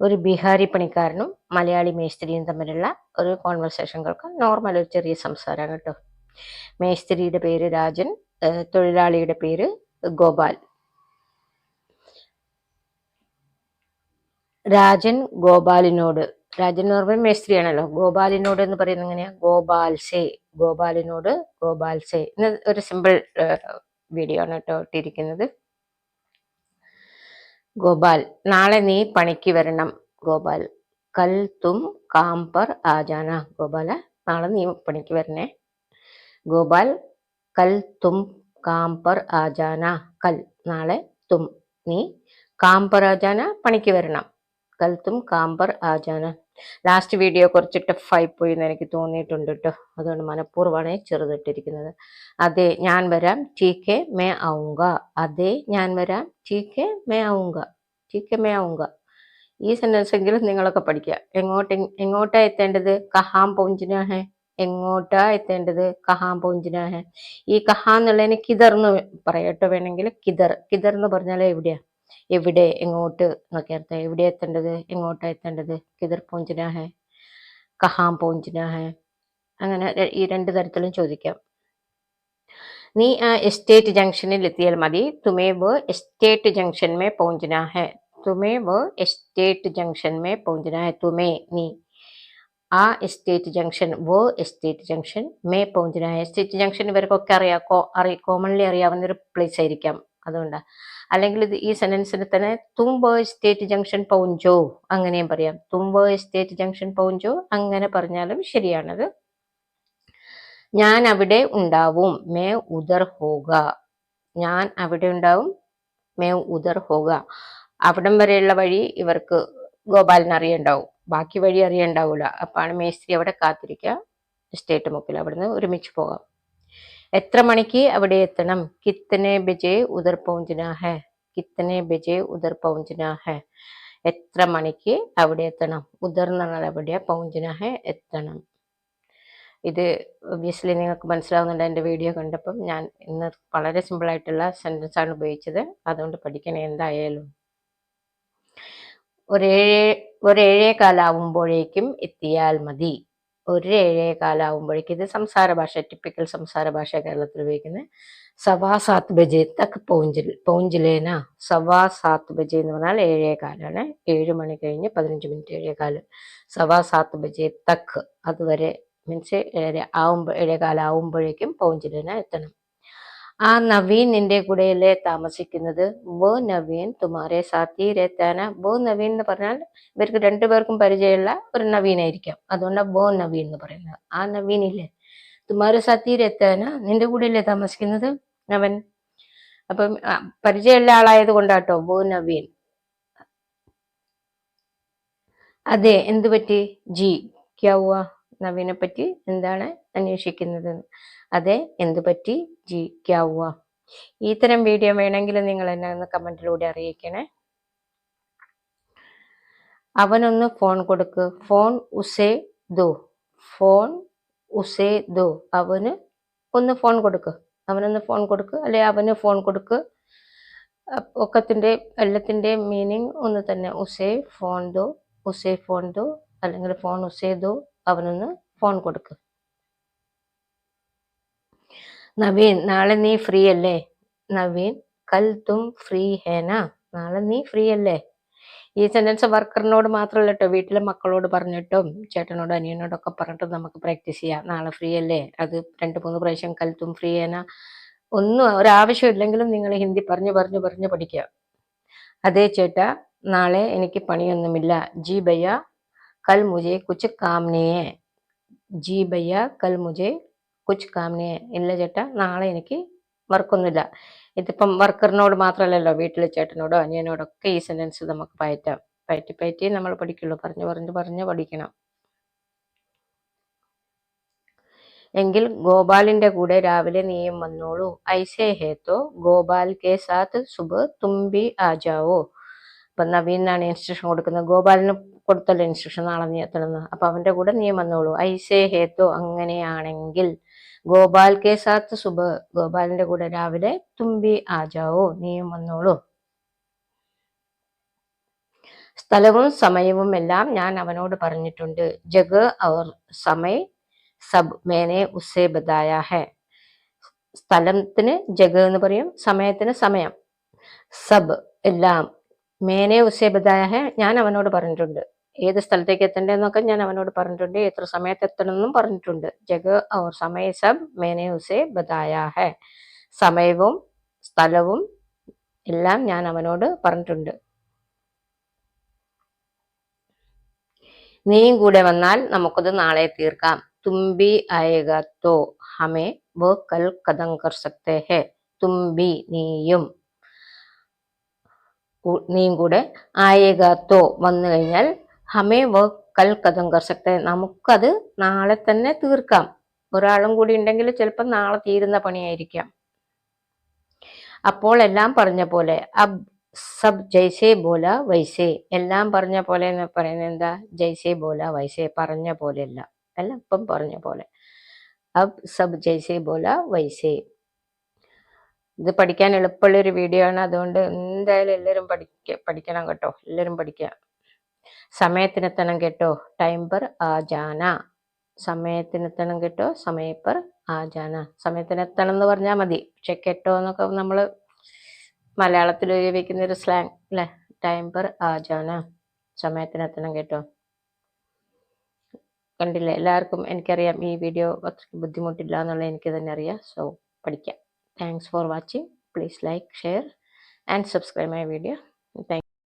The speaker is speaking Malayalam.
ഒരു ബീഹാരി പണിക്കാരനും മലയാളി മേസ്ത്രിയും തമ്മിലുള്ള ഒരു കോൺവെർസേഷൻ കേൾക്കാം നോർമൽ ഒരു ചെറിയ സംസാരമാണ് കേട്ടോ. മേസ്ത്രിയുടെ പേര് രാജൻ തൊഴിലാളിയുടെ പേര് ഗോപാൽ. രാജൻ ഗോപാലിനോട് രാജൻ എന്ന് പറയുമ്പോൾ മേസ്ത്രിയാണല്ലോ. ഗോപാലിനോട് എന്ന് പറയുന്നത് എങ്ങനെയാ? ഗോപാൽസേ ഗോപാലിനോട് ഗോപാൽസേ എന്ന ഒരു സിമ്പിൾ വീഡിയോ ആണ് കേട്ടോ ഇട്ടിരിക്കുന്നത്. ഗോപാൽ നാളെ നീ പണിക്ക് വരണം. ഗോപാൽ കൽ തും കാം പർ ആജാന. ഗോപാല നാളെ നീ പണിക്ക് വരണേ. ഗോപാൽ കൽ തും കാം പർ ആജാന. കൽ നാളെ തും നീ കാം പർ ആജാന പണിക്ക് വരണം. കൽ തും കാം പർ ആജാന. ലാസ്റ്റ് വീഡിയോ കുറച്ച് ടഫായി പോയി എന്ന് എനിക്ക് തോന്നിയിട്ടുണ്ട് കേട്ടോ അതുകൊണ്ട് മനഃപൂർവമാണ് ചെറുതിട്ടിരിക്കുന്നത്. അതെ ഞാൻ വരാം. ടീക്കെ മേ ആവുങ്ക അതെ ഞാൻ വരാം. ടീക്കെ മേ ആവുങ്ക ടീക്കെ മേ ആവുങ്ക ഈ സെന്റൻസ് എങ്കിലും നിങ്ങളൊക്കെ പഠിക്കുക. എങ്ങോട്ട് എങ്ങോട്ടാ എത്തേണ്ടത്? കഹാം പൊഞ്ചിനാഹെ എങ്ങോട്ടാ എത്തേണ്ടത്? കഹാം പൊഞ്ചിനാഹെ ഈ കഹാ എന്നുള്ളതിന് കിതർ എന്ന് പറയട്ടോ വേണമെങ്കിൽ. കിതർ. കിതർ എന്ന് പറഞ്ഞാൽ എവിടെയാ? എവിടെ എങ്ങോട്ട് എന്നൊക്കെ അർത്ഥം. എവിടെ എത്തേണ്ടത്? എങ്ങോട്ടാ എത്തേണ്ടത്? കിതർ ഹെ? കഹാം പോഞ്ചിനാഹേ അങ്ങനെ ഈ രണ്ട് തരത്തിലും ചോദിക്കാം. നീ ആ എസ്റ്റേറ്റ് ജംഗ്ഷനിൽ എത്തിയാൽ മതി. തുമേ വ് എസ്റ്റേറ്റ് ജംഗ്ഷൻമേ മേ ഹെ? തുമേ വ് എസ്റ്റേറ്റ് ജംഗ്ഷൻമേ മേ ഹെ? തുമേ നീ. ആ എസ്റ്റേറ്റ് ജംഗ്ഷൻ വോ എസ്റ്റേറ്റ് ജംഗ്ഷൻ മേ പോഞ്ചിനാഹേ എസ്റ്റേറ്റ് ജംഗ്ഷൻ ഇവർക്കൊക്കെ അറിയാം. കോ അറി കോമൺലി അറിയാവുന്ന ഒരു പ്ലേസ് ആയിരിക്കാം. അതുകൊണ്ടാ. അല്ലെങ്കിൽ ഇത് ഈ സെന്റൻസിന് തന്നെ തുമ്പ എസ്റ്റേറ്റ് ജംഗ്ഷൻ പൗഞ്ചോ അങ്ങനെയും പറയാം. തുമ്പ എസ്റ്റേറ്റ് ജംഗ്ഷൻ പൗഞ്ചോ അങ്ങനെ പറഞ്ഞാലും ശരിയാണത്. ഞാൻ അവിടെ ഉണ്ടാവും മേ ഉദർ ഹോക. ഞാൻ അവിടെ ഉണ്ടാവും മേ ഉദർ ഹോക. അവിടം വരെയുള്ള വഴി ഇവർക്ക് ഗോപാലിന് അറിയണ്ടാവും. ബാക്കി വഴി അറിയണ്ടാവൂല. അപ്പാണ് മേസ്ത്രി അവിടെ കാത്തിരിക്കുക. എസ്റ്റേറ്റ് മുക്കിൽ അവിടുന്ന് ഒരുമിച്ച് പോകാം. എത്ര മണിക്ക് അവിടെ എത്തണം? കിത്തനെ ബജെ ഉദർ പൗഞ്ചന കിത്തനെ ബജെ ഉദർ പൗഞ്ചന എത്ര മണിക്ക് അവിടെ എത്തണം? ഉദർ എന്ന് പറഞ്ഞാൽ എവിടെയാ എത്തണം. ഇത് ഒബ്വിയസ്ലി നിങ്ങൾക്ക് മനസ്സിലാവുന്നുണ്ട്. എന്റെ വീഡിയോ കണ്ടപ്പം ഞാൻ ഇന്ന് വളരെ സിമ്പിളായിട്ടുള്ള സെന്റൻസ് ആണ് ഉപയോഗിച്ചത്. അതുകൊണ്ട് പഠിക്കണേ എന്തായാലും. ഒരേഴേ ഒരേഴേ കാലാവുമ്പോഴേക്കും എത്തിയാൽ മതി. ഒരു ഏഴേ കാലാവുമ്പോഴേക്കും ഇത് സംസാര ഭാഷ ടിപ്പിക്കൽ സംസാര ഭാഷ കേരളത്തിൽ ഉപയോഗിക്കുന്നത്. സവാ സാത്ത് ബജെ തക്ക് പൗഞ്ചിൽ പൗഞ്ചിലേന. സവാ സാത്ത് ബജെ എന്ന് പറഞ്ഞാൽ ഏഴേ കാലാണ്. ഏഴ് മണി കഴിഞ്ഞ് പതിനഞ്ച് മിനിറ്റ് ഏഴേ കാൽ. സവാ സാത്ത് ബജെ തക്ക് അതുവരെ മീൻസ് ഏഴര ആവുമ്പോ ഏഴേ കാലാവുമ്പോഴേക്കും പൗഞ്ചിലേന എത്തണം. ആ നവീൻ നിന്റെ കൂടെയല്ലേ താമസിക്കുന്നത്? ബോ നവീൻ തുമാരെ സാത്തി രേത്താന. ബോ നവീൻ എന്ന് പറഞ്ഞാൽ ഇവർക്ക് രണ്ടുപേർക്കും പരിചയമുള്ള ഒരു നവീനായിരിക്കാം. അതുകൊണ്ടാണ് ബോ നവീൻ എന്ന് പറയുന്നത്. ആ നവീൻ ഇല്ലേ? തുമാരെ സാത്തി രേത്താന നിന്റെ കൂടെയല്ലേ താമസിക്കുന്നത് അവൻ അപ്പം പരിചയമുള്ള ആളായത് കൊണ്ടാട്ടോ ബോ നവീൻ. അതെ എന്തുപറ്റി? ജി ക്യാവുക നവീനെ പറ്റി എന്താണ് അന്വേഷിക്കുന്നത്? അതെ എന്ത് പറ്റി ഈ തരം വീഡിയോ വേണമെങ്കിൽ നിങ്ങൾ എന്നെ ഒന്ന് കമന്റിലൂടെ അറിയിക്കണേ. അവനൊന്ന് ഫോൺ കൊടുക്ക്. ഫോൺ ഉസേ ദോ. ഫോൺ ഉസേ ദോ. അവന് ഒന്ന് ഫോൺ കൊടുക്ക്. അവനൊന്ന് ഫോൺ കൊടുക്ക്. അല്ലെ അവന് ഫോൺ കൊടുക്ക്. ഒക്കത്തിന്റെ എല്ലാത്തിന്റെ മീനിങ് ഒന്ന് തന്നെ. ഉസേ ഫോൺ ദോ ഉസേ ഫോൺ ദോ അല്ലെങ്കിൽ ഫോൺ ഉസേ ദോ അവനൊന്ന് ഫോൺ കൊടുക്ക്. നവീൻ നാളെ നീ ഫ്രീ അല്ലേ? നവീൻ കൽ തും ഫ്രീ ഹേന നാളെ നീ ഫ്രീ അല്ലേ? ഈ സെന്റൻസ് വർക്കറിനോട് മാത്രമല്ല കേട്ടോ വീട്ടിലെ മക്കളോട് പറഞ്ഞിട്ടും ചേട്ടനോട് അനിയനോടൊക്കെ പറഞ്ഞിട്ടും നമുക്ക് പ്രാക്ടീസ് ചെയ്യാം. നാളെ ഫ്രീ അല്ലേ? അത് രണ്ട് മൂന്ന് പ്രാവശ്യം കൽത്തും ഫ്രീ ഹേന ഒന്നും ഒരാവശ്യമില്ലെങ്കിലും നിങ്ങൾ ഹിന്ദി പറഞ്ഞു പറഞ്ഞു പറഞ്ഞു പഠിക്കുക. അതേ ചേട്ടാ നാളെ എനിക്ക് പണിയൊന്നുമില്ല. ജി ബയ്യ കൽ മുജെ കുച്ച് കാംനിയെ ജി ബയ്യ കൽ മുജെ കൊച്ചു കാമിനെ ഇല്ല ചേട്ടാ നാളെ എനിക്ക് വർക്കൊന്നുമില്ല. ഇതിപ്പം വർക്കറിനോട് മാത്രമല്ലല്ലോ വീട്ടിലെ ചേട്ടനോടോ അനിയനോടൊക്കെ ഈ സെന്റൻസ് നമുക്ക് പയറ്റാം. പയറ്റി പയറ്റി നമ്മൾ പഠിക്കുള്ളൂ. പറഞ്ഞു പറഞ്ഞു പറഞ്ഞ് പഠിക്കണം. എങ്കിൽ ഗോപാലിന്റെ കൂടെ രാവിലെ നീയും വന്നോളൂ. ഐസേ ഹേത്തോ ഗോപാൽ കെ സാത്ത് സുബ് തുമ്പി ആജാവോ. അപ്പൊ നവീനാണ് ഇൻസ്ട്രക്ഷൻ കൊടുക്കുന്നത്. ഗോപാലിന് കൊടുത്തല്ലോ ഇൻസ്ട്രക്ഷൻ നാളെ നീ എത്തണമെന്ന്. അപ്പൊ അവന്റെ കൂടെ നീ വന്നോളൂ. ഐസേ ഹേത്തോ അങ്ങനെയാണെങ്കിൽ ഗോപാൽ കെ സാത്ത് സുബ ഗോപാലിന്റെ കൂടെ രാവിലെ തുമ്പി ആജാവോ നീയും വന്നോളൂ. സ്ഥലവും സമയവും എല്ലാം ഞാൻ അവനോട് പറഞ്ഞിട്ടുണ്ട്. ജഗ് അവർ സമയ സബ് മേനെ ഉസേ ബദായ ഹെ. സ്ഥലത്തിന് ജഗ് എന്ന് പറയും സമയത്തിന് സമയം. സബ് എല്ലാം മേനെ ഉസേ ബദായ ഹെ ഞാൻ അവനോട് പറഞ്ഞിട്ടുണ്ട്. ഏത് സ്ഥലത്തേക്ക് എത്തണ്ടെന്നൊക്കെ ഞാൻ അവനോട് പറഞ്ഞിട്ടുണ്ട്. എത്ര സമയത്ത് എത്തണമെന്നും പറഞ്ഞിട്ടുണ്ട്. ജഗ് ഓർ സമയ സബ് മേനെ ഉസേ ബതായ ഹെ. സമയവും സ്ഥലവും എല്ലാം ഞാൻ അവനോട് പറഞ്ഞിട്ടുണ്ട്. നീയും കൂടെ വന്നാൽ നമുക്കത് നാളെ തീർക്കാം. തുമ്പി അയകത്തോ ഹമേ വോ കൽ കഥം കർ ഹെ. തുമ്പി നീയും നീയും കൂടെ ആയകത്തോ വന്നു കഴിഞ്ഞാൽ ഹമേ വോ കൽ കഥം കർ സക്തേ നമുക്കത് നാളെ തന്നെ തീർക്കാം। ഒരാളും കൂടി ഉണ്ടെങ്കിൽ ചിലപ്പോൾ നാളെ തീരുന്ന പണിയായിരിക്കാം. അപ്പോൾ എല്ലാം പറഞ്ഞ പോലെ അബ് സബ് ജയ്സേ ബോല വൈസേ. എല്ലാം പറഞ്ഞ പോലെ എന്ന് പറയുന്നത് എന്താ? ജയ്സേ ബോല വൈസേ പറഞ്ഞ പോലെ അല്ല ഇപ്പം പറഞ്ഞ പോലെ. അബ് സബ് ജയ്സേ ബോല വൈസേ. ഇത് പഠിക്കാൻ എളുപ്പമുള്ളൊരു വീഡിയോ ആണ്. അതുകൊണ്ട് എന്തായാലും എല്ലാവരും പഠിക്ക പഠിക്കണം കേട്ടോ. എല്ലാവരും പഠിക്കുക സമയത്തിനെത്തണം കേട്ടോ. ടൈം പർ ആജാന ജാന സമയത്തിനെത്തണം കേട്ടോ. സമയ പർ ആജാന ജാന സമയത്തിനെത്തണം എന്ന് പറഞ്ഞാൽ മതി. പക്ഷെ കേട്ടോ എന്നൊക്കെ നമ്മൾ മലയാളത്തിൽ ഉപയോഗിക്കുന്ന ഒരു സ്ലാങ് അല്ലേ ടൈം പർ ആജാന ജാന സമയത്തിനെത്തണം കേട്ടോ. കണ്ടില്ലേ? എല്ലാവർക്കും എനിക്കറിയാം ഈ വീഡിയോ അത്രയ്ക്ക് ബുദ്ധിമുട്ടില്ല എന്നുള്ളത് എനിക്ക് തന്നെ അറിയാം. സോ പഠിക്കാം. Thanks for watching please like share and subscribe my video thank